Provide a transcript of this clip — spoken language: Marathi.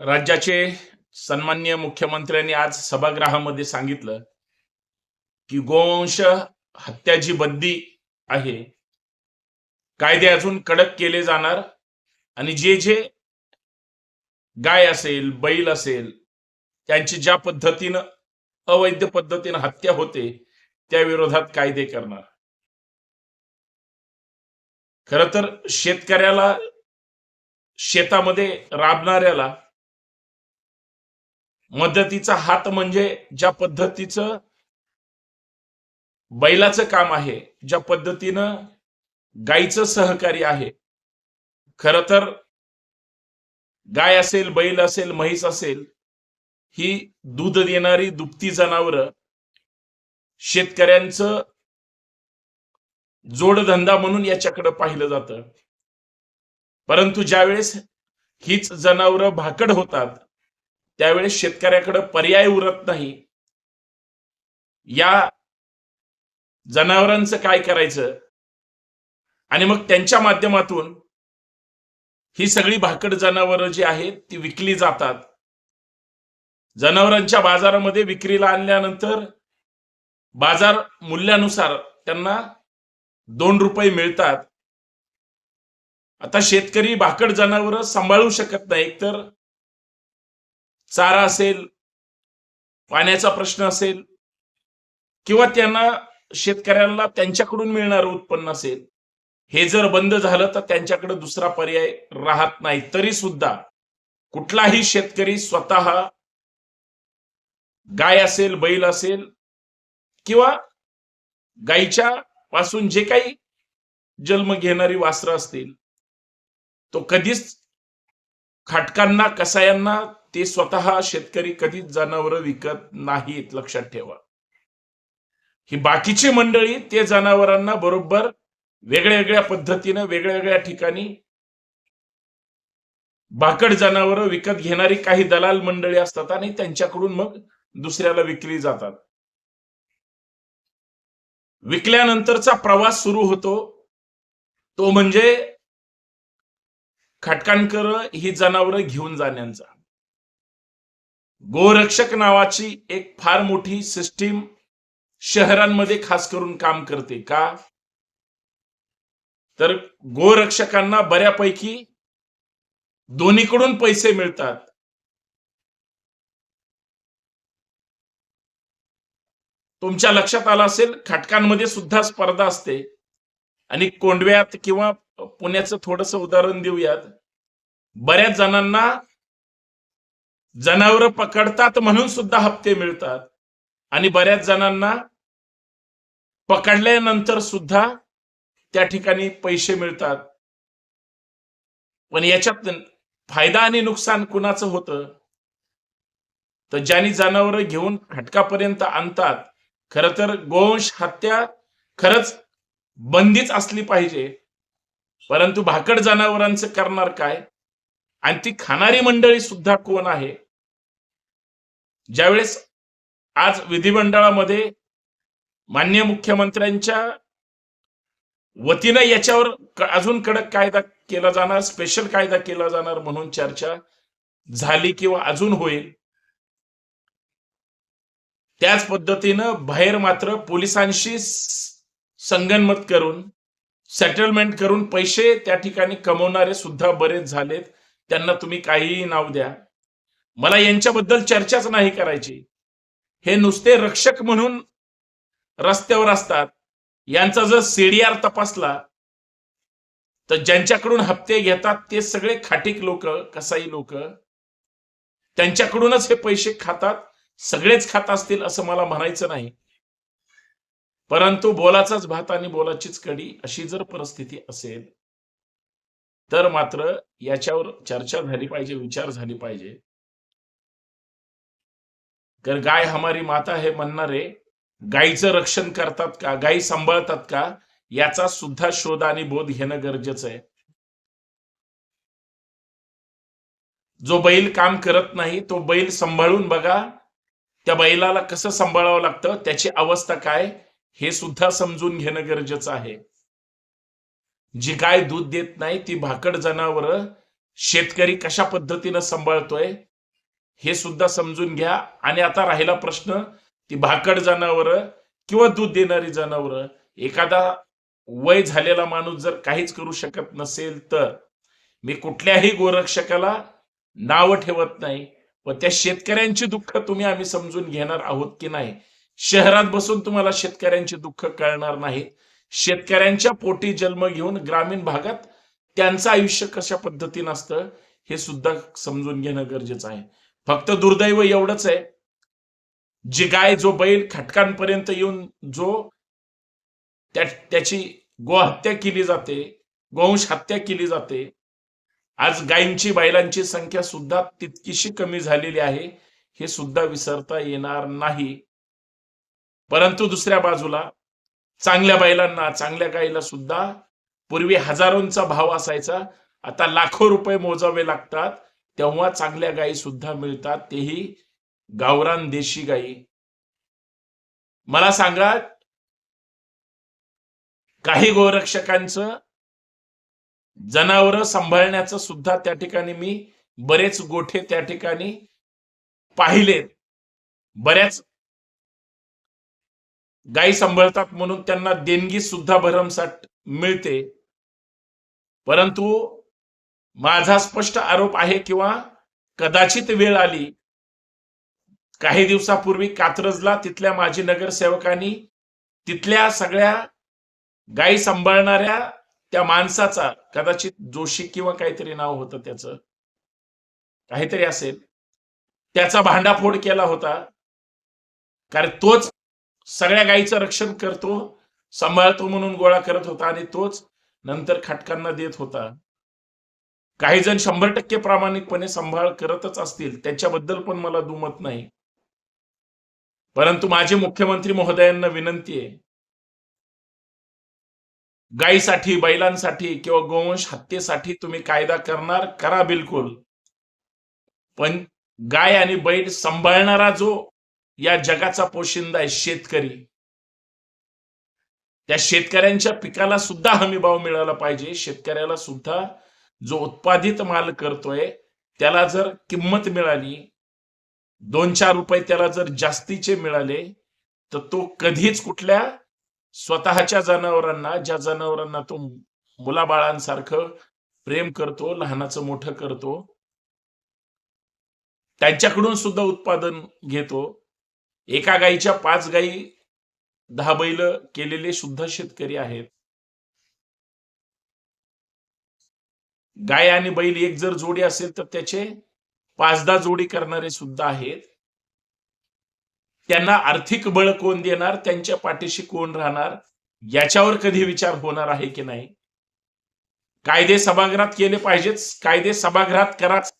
राज्याचे सन्मान्य मुख्यमंत्र्यांनी आज सभागृहामध्ये सांगितलं की गोवंश हत्या जी बंदी आहे. कायदे अजून कडक केले जाणार आणि जे जे गाय असेल बैल असेल त्यांची ज्या पद्धतीनं अवैध पद्धतीनं हत्या होते त्या विरोधात कायदे करणार. खर तर शेतकऱ्याला शेतामध्ये राबणाऱ्याला मदतीचा हात म्हणजे ज्या पद्धतीचं बैलाचं काम आहे ज्या पद्धतीनं गायीचं सहकार्य आहे. खर तर गाय असेल बैल असेल म्हैस असेल ही दूध देणारी दुभती जनावरं शेतकऱ्यांचं जोडधंदा म्हणून याच्याकडे पाहिलं जातं. परंतु ज्यावेळेस हीच जनावरं भाकड होतात त्यावेळेस शेतकऱ्याकडे पर्याय उरत नाही. या जनावरांचं काय करायचं? आणि मग त्यांच्या माध्यमातून ही सगळी भाकड जनावरं जी आहेत ती विकली जातात. जनावरांच्या बाजारामध्ये विक्रीला आणल्यानंतर बाजार मूल्यानुसार त्यांना दोन रुपये मिळतात. आता शेतकरी भाकड जनावर सांभाळू शकत नाही एकतर चारा असेल पाण्याचा प्रश्न असेल किंवा त्यांना शेतकऱ्यांना त्यांच्याकडून मिळणारं उत्पन्न असेल हे जर बंद झालं तर त्यांच्याकडे दुसरा पर्याय राहत नाही. तरी सुद्धा कुठलाही शेतकरी स्वतः गाय असेल बैल असेल किंवा गायीच्या पासून जे काही जन्म घेणारी वासरं असतील तो कधीच खाटकांना कसायांना ते स्वतः शेतकरी कधीच जनावरं विकत नाहीत लक्षात ठेवा. ही बाकीची मंडळी ते जनावरांना बरोबर वेगळ्या वेगळ्या पद्धतीनं वेगळ्या वेगळ्या ठिकाणी बाकड जनावरं विकत घेणारी काही दलाल मंडळी असतात आणि त्यांच्याकडून मग दुसऱ्याला विकली जातात. विकल्यानंतरचा प्रवास सुरू होतो. तो म्हणजे खटकांकर ही जनावरं घेऊन जाण्याचा. गोरक्षक नावाची एक फार मोठी सिस्टीम शहरांमध्ये खास करून काम करते का? तर गोरक्षकांना बऱ्यापैकी दोन्हीकडून पैसे मिळतात. तुमच्या लक्षात आलं असेल खटकांमध्ये सुद्धा स्पर्धा असते. आणि कोंडव्यात किंवा पुण्याचं थोडस उदाहरण देऊयात. बऱ्याच जणांना जनावर पकडतात म्हणून सुद्धा हप्ते मिळतात. आणि बऱ्याच जणांना पकडल्यानंतर सुद्धा त्या ठिकाणी पैसे मिळतात. पण याच्यात फायदा आणि नुकसान कुणाचं होतं? तर ज्यांनी जनावरं घेऊन खटकापर्यंत आणतात खर तर गोवंश हत्या खरंच बंदीच असली पाहिजे. परंतु भाकड जनावरांचं करणार काय? आणि ती खाणारी मंडळी सुद्धा कोण आहे? ज्यावेळेस आज विधिमंडळामध्ये मान्य मुख्यमंत्र्यांच्या वतीनं याच्यावर अजून कडक कायदा केला जाणार स्पेशल कायदा केला जाणार म्हणून चर्चा झाली किंवा अजून होईल. त्याच पद्धतीनं बाहेर मात्र पोलिसांशी संगनमत करून सेटलमेंट करून पैसे त्या ठिकाणी कमवणारे सुद्धा बरेच झालेत. त्यांना तुम्ही काहीही नाव द्या. मला यांच्याबद्दल चर्चाच नाही करायची. हे नुसते रक्षक म्हणून रस्त्यावर असतात. यांचा जर सीडीआर तपासला तर ज्यांच्याकडून हप्ते घेतात ते सगळे खाटीक लोक कसाई लोक. त्यांच्याकडूनच हे पैसे खातात. सगळेच खात असतील असं मला म्हणायचं नाही. परंतु बोलाचाच भात आणि बोलाचीच कडी अशी जर परिस्थिती असेल तर मात्र याच्यावर चर्चा झाली पाहिजे विचार झाली पाहिजे. तर गाय हमारी माता हे म्हणणारे गायीचं रक्षण करतात का गायी सांभाळतात का याचा सुद्धा शोध आणि बोध घेणं गरजेचं आहे. जो बैल काम करत नाही तो बैल सांभाळून बघा त्या बैलाला कसं सांभाळावं लागतं त्याची अवस्था काय हे सुद्धा समजून घेणं गरजेचं आहे. जी गाय दूध देत नाही ती भाकड जनावर शेतकरी कशा पद्धतीनं सांभाळतोय हे सुद्धा समजून घ्या. आणि आता राहिला प्रश्न ती भाकड जनावरं किंवा दूध देणारी जनावरं एखादा वय झालेला माणूस जर काहीच करू शकत नसेल तर मी कुठल्याही गोरक्षकाला नाव ठेवत नाही व त्या शेतकऱ्यांची दुःख तुम्ही आम्ही समजून घेणार आहोत की नाही शहरात बसून तुम्हाला शेतकऱ्यांची दुःख कळणार नाही. शेतकऱ्यांच्या पोटी जन्म घेऊन ग्रामीण भागात त्यांचं आयुष्य कशा पद्धतीनं असतं हे सुद्धा समजून घेणं गरजेचं आहे. फक्त दुर्दैव एवढंच आहे. जी गाय जो बैल खटकांपर्यंत येऊन जो त्या त्याची गोहत्या केली जाते गोवंश हत्या केली जाते आज गायींची बैलांची संख्या सुद्धा तितकीशी कमी झालेली आहे हे सुद्धा विसरता येणार नाही. परंतु दुसऱ्या बाजूला चांगल्या बैलांना चांगल्या गायीला सुद्धा पूर्वी हजारोंचा भाव असायचा. आता लाखो रुपये मोजावे लागतात. तेव्हा चांगल्या गायी सुद्धा मिळतात. तेही गावरान देशी गायी मला सांगा काही गोरक्षकांचं जनावर सांभाळण्याचं सुद्धा त्या ठिकाणी मी बरेच गोठे त्या ठिकाणी पाहिलेत बऱ्याच गायी सांभाळतात म्हणून त्यांना देणगी सुद्धा भरमसाठ मिळते. परंतु माझा स्पष्ट आरोप आहे किंवा कदाचित वेळ आली काही दिवसापूर्वी कात्रजला तिथल्या माजी नगरसेवकांनी तिथल्या सगळ्या गायी सांभाळणाऱ्या त्या माणसाचा कदाचित जोशी किंवा काहीतरी नाव होतं त्याचं काहीतरी असेल त्याचा भांडाफोड केला होता. कारण तोच सगळ्या गायीचं रक्षण करतो सांभाळतो म्हणून गोळा करत होता आणि तोच नंतर खटकांना देत होता. काही जण शंभर टक्के प्रामाणिकपणे सांभाळ करतच असतील त्याच्याबद्दल पण मला दुमत नाही. परंतु माझे मुख्यमंत्री महोदयांना विनंती आहे गायीसाठी बैलांसाठी किंवा गोवंश हत्येसाठी तुम्ही कायदा करणार करा बिलकुल. पण गाय आणि बैल सांभाळणारा जो या जगाचा पोशिंदा आहे शेतकरी. त्या शेतकऱ्यांच्या पिकाला सुद्धा हमी भाव मिळाला पाहिजे. शेतकऱ्याला सुद्धा जो उत्पादित माल करतोय त्याला जर किंमत मिळाली दोन चार रुपये त्याला जर जास्तीचे मिळाले तर तो कधीच कुठल्या स्वतःच्या जनावरांना ज्या जनावरांना तो मुलाबाळांसारखं प्रेम करतो लहानाचं मोठं करतो त्यांच्याकडून सुद्धा उत्पादन घेतो. एका गाईच्या पाच गाई दहा बैल केलेले सुद्धा शेतकरी आहेत. गाय आणि बैल एक जर जोडी असेल तर त्याचे पाच दहा जोडी करणारे सुद्धा आहेत. त्यांना आर्थिक बळ कोण देणार त्यांच्या पाठीशी कोण राहणार याच्यावर कधी विचार होणार आहे की नाही? कायदे सभागृहात केले पाहिजेत कायदे सभागृहात कराच